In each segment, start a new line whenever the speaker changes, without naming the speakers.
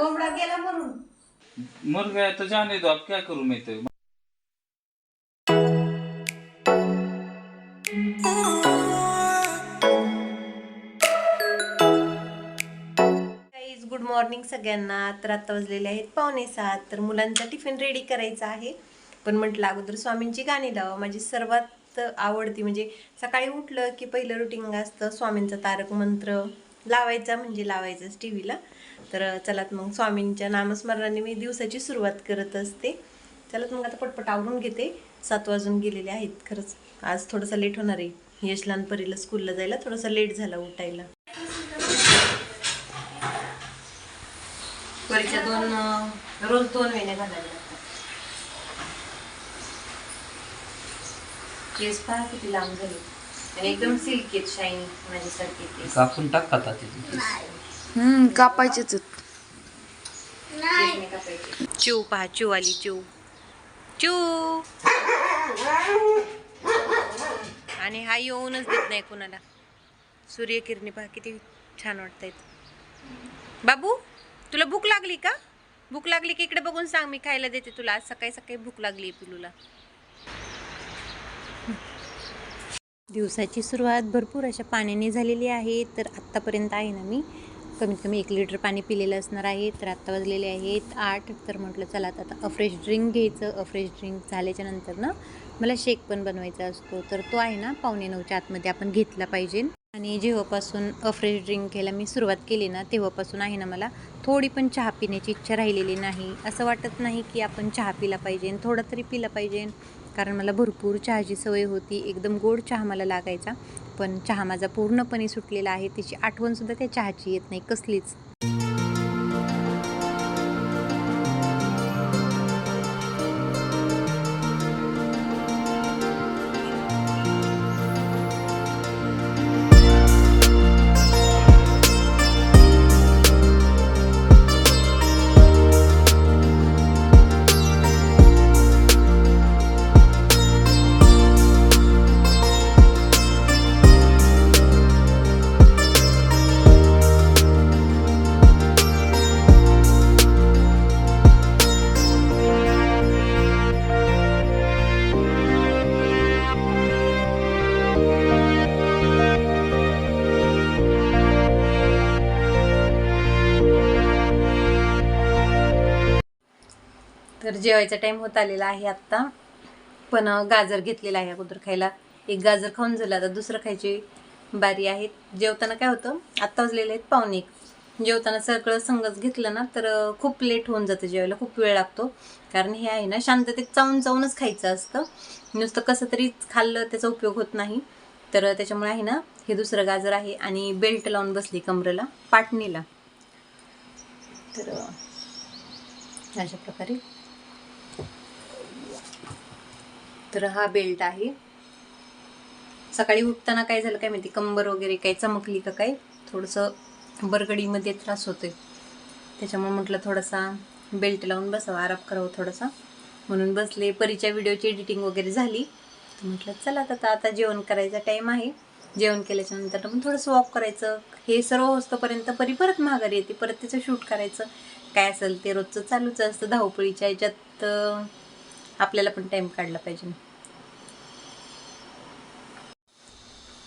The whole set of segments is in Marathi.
कोंबडा गेला म्हणून.
मर गया तो जाने दो अब क्या करूं मैं तो
गाईज गुड मॉर्निंग सगळ्यांना. तर आता वाजलेले आहेत पावणे सात. तर मुलांचा टिफिन रेडी करायचा आहे. पण म्हटलं अगोदर स्वामींची गाणी लावा. माझी सर्वात आवडती म्हणजे सकाळी उठलं की पहिलं रुटीन असतं स्वामींचा तारक मंत्र. लावायचा म्हणजे लावायचाच टी व्हीला तर चलात मग स्वामींच्या नामस्मरणाने मी दिवसाची सुरुवात करत असते. चलात मग आता पटपट आवरून घेते. सात वाजून गेलेले आहेत खरंच. आज थोडंसं लेट होणार आहे. यश लहानपरीला स्कूलला जायला थोडंसं लेट झाला उठायला. परीच्या दोन रोज दोन महिने घालायला लागतात. केस पहा किती लांब झाले आणि एकदम सिल्की आहेत शाईन माझ्यासारखे केस
कापून टाक आता तिथे
हम्म कापायचेच
कापायचे. चिव पहा चिव आली चिव चिव आणि हा येऊनच देत नाही कुणाला. सूर्यकिरणी पहा किती छान वाटतायत बाबू तुला भूक लागली का? भूक लागली की इकडे बघून सांग मी खायला देते तुला. आज सकाळी सकाळी भूक लागली पिलूला. दिवसाची सुरुवात भरपूर अशा पाण्याने झालेली आहे तर आत्तापर्यंत आहे ना मी. कमीत कमी एक लिटर पाणी पिलेलं असणार आहे तर आत्ता वाजलेले आहेत आठ तर म्हटलं चला आता अफ्रेश ड्रिंक घ्यायचं. अफ्रेश ड्रिंक झाल्याच्यानंतर ना मला शेक पण बनवायचा असतो. तर तो आहे ना पावणे नऊच्या आतमध्ये आपण घेतला पाहिजे. आणि जेव्हापासून अफ्रेश ड्रिंक घ्यायला मी सुरुवात केली ना तेव्हापासून आहे ना मला थोडी पण चहा पिण्याची इच्छा राहिलेली नाही. असं वाटत नाही की आपण चहा पिला पाहिजे थोडा तरी पिला पाहिजे. कारण मला भरपूर चहाची सवय होती. एकदम गोड चहा मला लागायचा. पण चहा माझा पूर्णपणे सुटलेला आहे. तिची आठवणसुद्धा त्या चहाची येत नाही कसलीच. तर जेवायचा टाईम होत आलेला आहे आत्ता. पण गाजर घेतलेला आहे अगोदर खायला. एक गाजर खाऊन झालं. आता दुसरं खायची बारी आहे. जेवताना काय होतं? आत्ता वाजलेले आहेत पाहुणे एक. जेवताना सगळं संगच घेतलं ना तर खूप लेट होऊन जातं जेवायला. खूप वेळ लागतो. कारण हे आहे ना शांततेत चावून चावूनच खायचं असतं. नुसतं कसं तरी खाल्लं त्याचा उपयोग होत नाही. तर त्याच्यामुळे आहे ना हे दुसरं गाजर आहे आणि बेल्ट लावून बसली कमरेला पाटणीला. तर अशा प्रकारे तर हा बेल्ट आहे. सकाळी उठताना काय झालं काय माहिती कंबर वगैरे काही चमकली का काय थोडंसं बरगडीमध्ये त्रास होतोय. त्याच्यामुळे म्हटलं थोडासा बेल्ट लावून बसावा आराम करावं थोडासा. म्हणून बसले परीच्या व्हिडिओची एडिटिंग वगैरे झाली. तर म्हटलं चला आता आता जेवण करायचा टाईम आहे. जेवण केल्याच्यानंतर मग थोडंसं वॉक करायचं. हे सर्व होस्तपर्यंत परी परत माघारी येते परत तिचं शूट करायचं. काय असेल ते रोजचं चालूच असतं. धावपळीच्या याच्यात आपल्याला पण टाइम काढला पाहिजे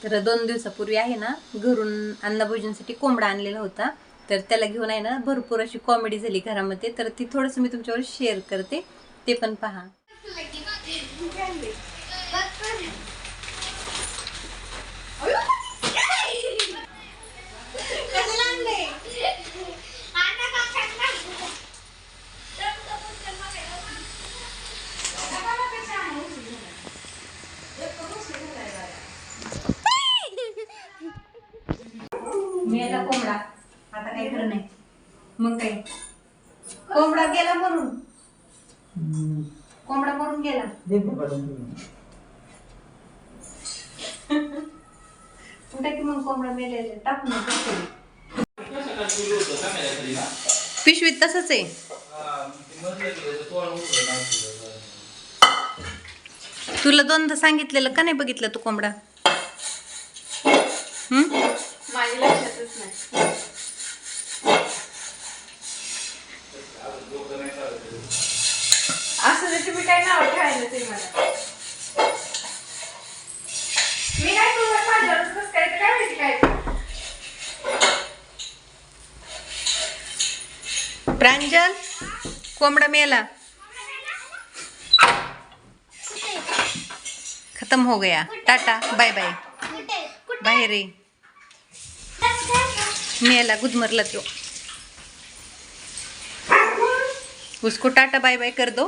तर दोन दिवसापूर्वी आहे ना घरून अन्नभोजनसाठी कोंबडा आणलेला होता. तर त्याला घेऊन आहे ना भरपूर अशी कॉमेडी झाली घरामध्ये. तर ती थोडंसं मी तुमच्यावर शेअर करते. ते पण पहा मेला कोंबडा आता काही खरं नाही मग काय कोंबडा गेला मरून कोंबडा मरून गेला कुठे की मग कोंबडा मेलेला टाकून पिशवीत तसंच आहे तुला दोनदा सांगितलेलं का नाही बघितलं तू कोंबडा हम्म
माझ्या लक्षातच नाही
प्रांजल कोंबडा मेला. खत्म हो गया. टाटा बाय बाय बाहेर रे मेला गुदमरला तो उसको टाटा बाय बाय कर दो.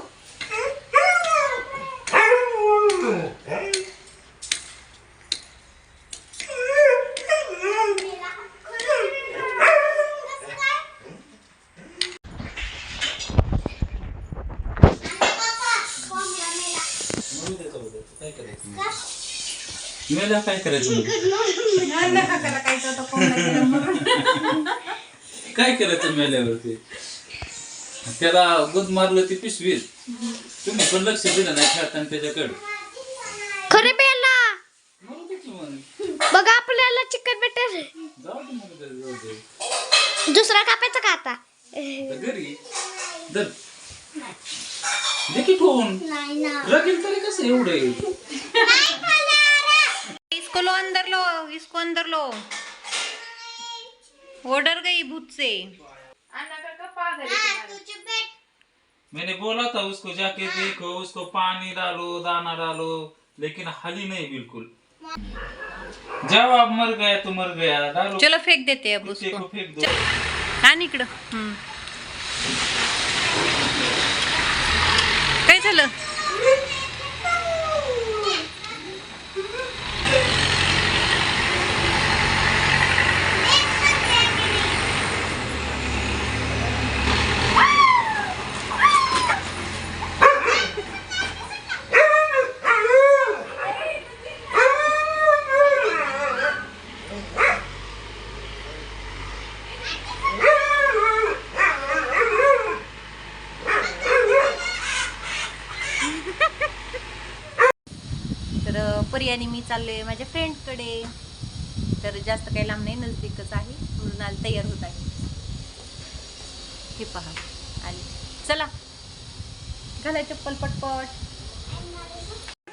मेल्या काय करायचं मग? काय करायचं मेल्यावरती? त्याला गुद मारलं ती पिशवीत. तुम्ही पण लक्ष दिलं नाही खेळताना त्याच्याकडे.
खरे बेला?
की मग.
बघ आपल्याला चिकन भेटेल
जाऊ दे मग घरी, जाऊ दे.
दुसरा कापायचा का आता?
आता घरी. दर दे की फोन लगीन तरी कसं एवढे?
अंदर लो इसको अंदर लो. वो डर गई भूत से
मैंने बोला था उसको जाके देखो उसको पानी डालो दाना डालो लेकिन हली नहीं बिल्कुल. जब आप मर गया तो मर गया. डालो.
चलो फेक देते अब उसको.
फेंक दो.
आण इकडं. हम्म. काय झालं तर अ, परी आणि माझ्या फ्रेंडकडे तर जास्त काही लांब नाही नजदीकच आहे. मृणाल तयार होत आहे. हे पहा. आली चला. घालाय चप्पल पटपट.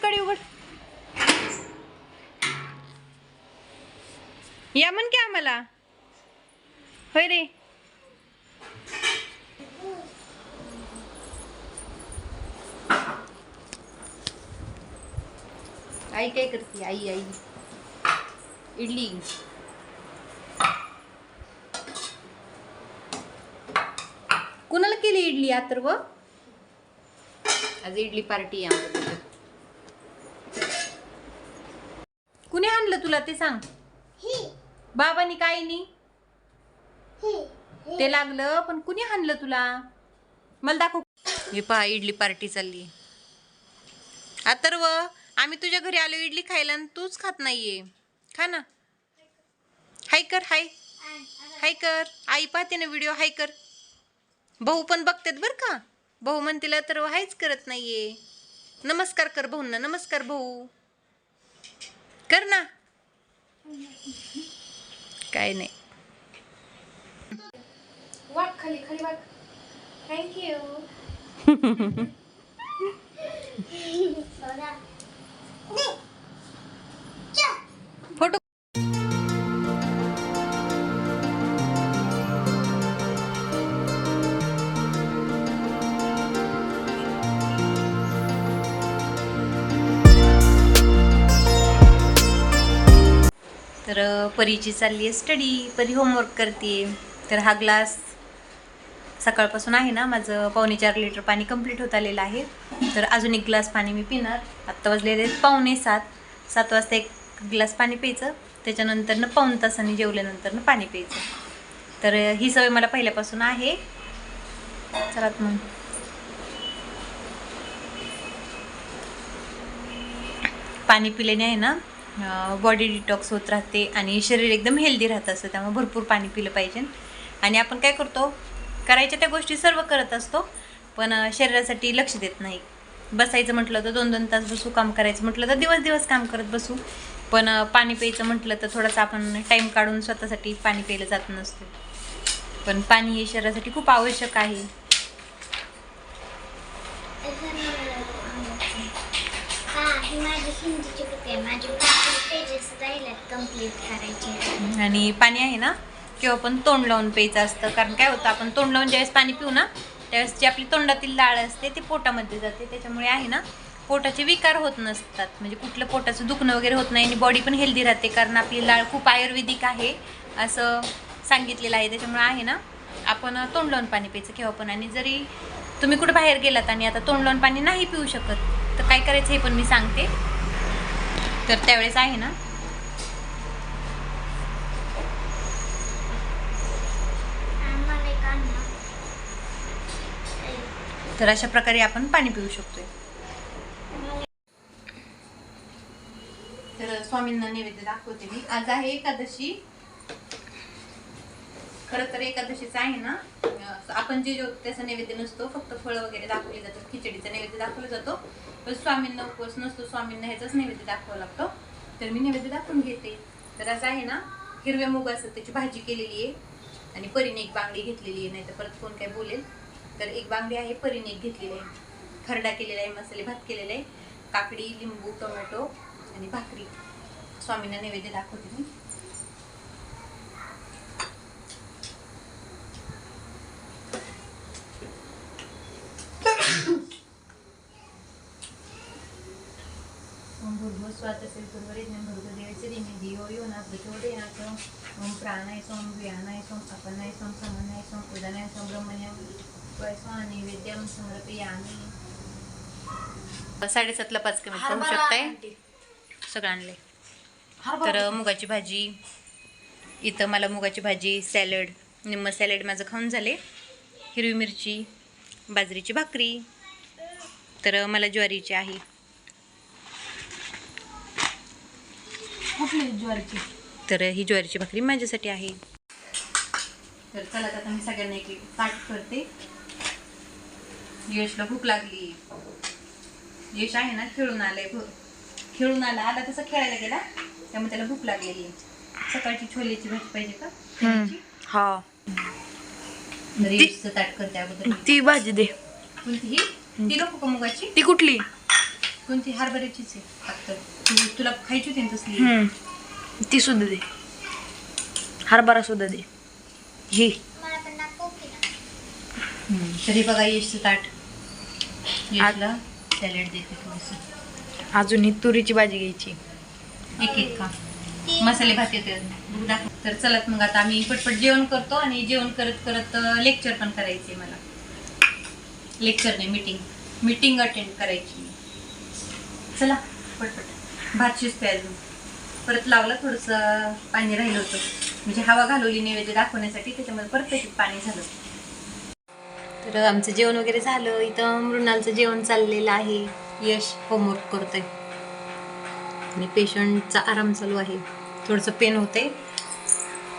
कडे उघड. या म्हण की आम्हाला. होय रे. आई काय करते? आई आई. इडली. कुणाला केली इडली अथर्व? आज इडली पार्टी आहे कुणी आणलं तुला ते सांग? बाबानी काय नी ते लागलं पण कुणी आणलं तुला? मला दाखव. हे पहा इडली पार्टी चालली. अथर्व आम्ही तुझ्या घरी आलो इडली खायला आणि तूच खात नाहीये. खा ना. हाय कर हाय. हाय कर. आई पाहते ना व्हिडिओ हाय कर. भाऊ पण बघतात बर का. भाऊ म्हणतील तर हायच करत नाहीये. नमस्कार कर भाऊंना नमस्कार भाऊ. कर ना. काय नाही.
वाट खाली खाली वाट थँक्यू
परीची चालली आहे स्टडी परी होमवर्क करते. तर हा ग्लास सकाळपासून आहे ना माझं पावणे चार लिटर पाणी कंप्लीट होत आलेलं आहे. तर अजून एक ग्लास पाणी मी पिणार. आत्ता वाजलेले आहेत पावणे सात. सात वाजता एक ग्लास पाणी प्यायचं. त्याच्यानंतरनं पाऊण तासाने जेवल्यानंतरनं पाणी प्यायचं. तर ही सवय मला पहिल्यापासून आहे. चला मग. पाणी पिल्याने आहे ना बॉडी डिटॉक्स होत राहते आणि शरीर एकदम हेल्दी राहतं असतं त्यामुळे भरपूर पाणी पिलं पाहिजे. आणि आपण काय करतो करायच्या त्या गोष्टी सर्व करत असतो पण शरीरासाठी लक्ष देत नाही. बसायचं म्हटलं तर दोन दोन तास बसू काम करायचं म्हटलं तर दिवस दिवस काम करत बसू. पण पाणी प्यायचं म्हटलं तर थोडासा आपण टाईम काढून स्वतःसाठी पाणी प्यायलं जात नसतो. पण पाणी हे शरीरासाठी खूप आवश्यक आहे
माझी हिंदीची राहिल्यात कंप्लीट करायचे.
आणि पाणी आहे ना किंवा पण तोंड लावून प्यायचं असतं. कारण काय होतं आपण तोंड लावून ज्यावेळेस पाणी पिऊ ना त्यावेळेस जी आपली तोंडातील लाळ असते ती पोटामध्ये जाते. त्याच्यामुळे आहे ना पोटाचे विकार होत नसतात. म्हणजे कुठलं पोटाचं दुखणं वगैरे होत नाही आणि बॉडी पण हेल्दी राहते. कारण आपली लाळ खूप आयुर्वेदिक आहे असं सांगितलेलं आहे. त्याच्यामुळे आहे ना आपण तोंड लावून पाणी प्यायचं केव्हा पण. आणि जरी तुम्ही कुठं बाहेर गेलात आणि आता तोंड लावून पाणी नाही पिऊ शकत तर काय करायचं हे पण मी सांगते. तर त्यावेळेस आहे ना. तर अशा प्रकारे आपण पाणी पिऊ शकतोय. तर स्वामींना नैवेद्य दाखवते मी. आज आहे एकादशी. खरं तर एकादशीचं आहे ना. आपण जे जेवतो त्याचा नैवेद्य नसतो फक्त फळं वगैरे दाखवले जातात. खिचडीचा नैवेद्य दाखवला जातो. पण स्वामींना उपवास नसतो स्वामींना ह्याचाच नैवेद्य दाखवावा लागतो. तर मी नैवेद्य दाखवून घेते. तर असं आहे ना हिरव्या मुगाचं त्याची भाजी केलेली आहे. आणि परीने एक बांगडी घेतलेली आहे नाही तर परत कोण काय बोलेल. तर एक बांगडी आहे परीने एक घेतलेली आहे. खरडा केलेला आहे मसाले भात केलेला आहे. काकडी लिंबू टोमॅटो आणि भाकरी. स्वामींना नैवेद्य दाखवते मी. स्वातसेल पूर्वरेज्ञं भर्गदेवस्य धीमहि धियो यो न प्रचोदयात् ओम प्राणाय सोम व्यानाय सोम अपनाय सोम समनाय सोम उदनाय सोम ब्रह्मण्यं स्वयस्वा नैवेद्यं समर्पयामि साडेसातला पाच कमी पाहू शकताय सगळं आणलंय तर मुगाची भाजी इथं मला मुगाची भाजी सॅलड निम्म सॅलड माझं खाऊन झाले हिरवी मिरची बाजरीची भाकरी तर मला ज्वारीची आहे
कुठली ज्वारीची?
तर ही ज्वारीची भाकरी माझ्यासाठी आहे. तर चला आता मी सगळ्यांना एक ताट करते. यशला भूक लागली. यश आहे ना खेळून आलाय खेळून आला आला तसा खेळायला गेला त्यामुळे त्याला भूक लागलेली सकाळची छोलेची भाजी पाहिजे का?
हा.
यशचं ताट करते अगोदर.
ती भाजी दे.
कोणती ही? ती नको का मुगाची?
ती कुठली?
कोणती? हरभऱ्याचीच आहे. फक्त तू- तुला खायची होती ना तसली?
हम्म. ती सुद्धा दे. हरभरा सुद्धा दे. ही.
तरी बघा यशचं ताट. यशला सॅलड देते थोडंसं.
अजून ही तुरीची भाजी घ्यायची.
एक एक का मसाले भात येते. दूध दाखव. तर चलत मग आता आम्ही पटपट जेवण करतो आणि जेवण करत करत लेक्चर पण करायचे मला. लेक्चर नाही मीटिंग मीटिंग अटेंड करायची. चला. पटपट भात शिजते अजून. परत लावलं थोडंसं पाणी राहिलं होतं. म्हणजे हवा घालवली नैवेद्य दाखवण्यासाठी त्याच्यामध्ये परत त्याच्यात पाणी झालं. तर आमचं जेवण वगैरे झालं. इथं मृणालचं जेवण चाललेलं आहे. यश होमवर्क करतोय. आणि पेशंटचा आराम चालू आहे. थोडंसं पेन होते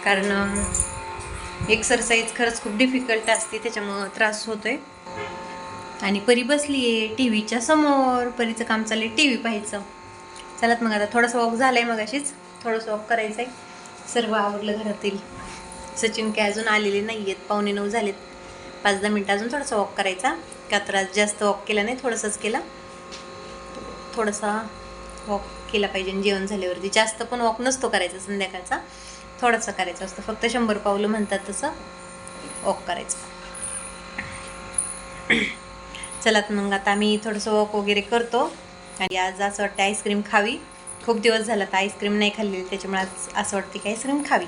कारण एक्सरसाइज खरंच खूप डिफिकल्ट असते. त्याच्यामुळं त्रास होतोय. आणि परी बसली आहे टी व्हीच्या समोर परीचं काम चाललंय टी व्ही पाहायचं. चलात मग आता थोडासा वॉक झाला आहे मग अशीच थोडंसं वॉक करायचं आहे सर्व आवडलं घरातील. सचिन काय अजून आलेले नाही आहेत पावणे नऊ झालेत. पाच दहा मिनटं अजून थोडासा वॉक करायचा. का तर आज जास्त वॉक केला नाही थोडंसंच केला. थोडासा वॉक केला पाहिजे जेवण झाल्यावरती. जास्त पण वॉक नसतो करायचा संध्याकाळचा. थोडासा करायचा असतो. फक्त शंभर पावलं म्हणतात तसं. वॉक करायचं. चला मग आता आम्ही थोडंसं वॉक वगैरे करतो. आणि आज असं वाटतं आईस्क्रीम खावी. खूप दिवस झाला तर आईस्क्रीम नाही खाल्लेली त्याच्यामुळे आज असं वाटतं की आईस्क्रीम खावी.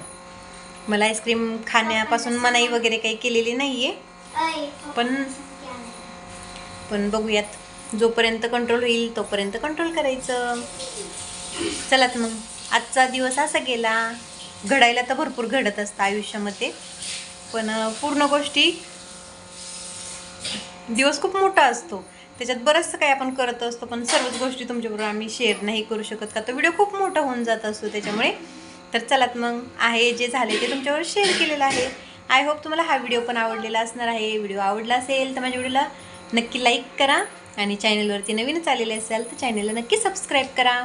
मला आईस्क्रीम खाण्यापासून मनाई वगैरे काही केलेली नाही आहे पण पण बघूयात जोपर्यंत कंट्रोल होईल तोपर्यंत कंट्रोल करायचं. चलात मग. आजचा दिवस असा गेला. घडायला तर भरपूर घडत असतं आयुष्यामध्ये. पण पूर्ण गोष्टी दिवस खूप मोठा असतो. त्याच्यात बरंचसं काही आपण करत असतो पण सर्वच गोष्टी तुमच्याबरोबर आम्ही शेअर नाही करू शकत का? तो व्हिडिओ खूप मोठा होऊन जात असतो त्याच्यामुळे. तर चलात मग आहे जे झाले ते तुमच्यावर शेअर केलेलं आहे. आय होप तुम्हाला हा व्हिडिओ पण आवडलेला असणार आहे. व्हिडिओ आवडला असेल तर माझ्या व्हिडिओला नक्की लाईक करा. आणि चॅनलवरती नवीनच आलेले असेल तर चॅनलला नक्की सबस्क्राईब करा.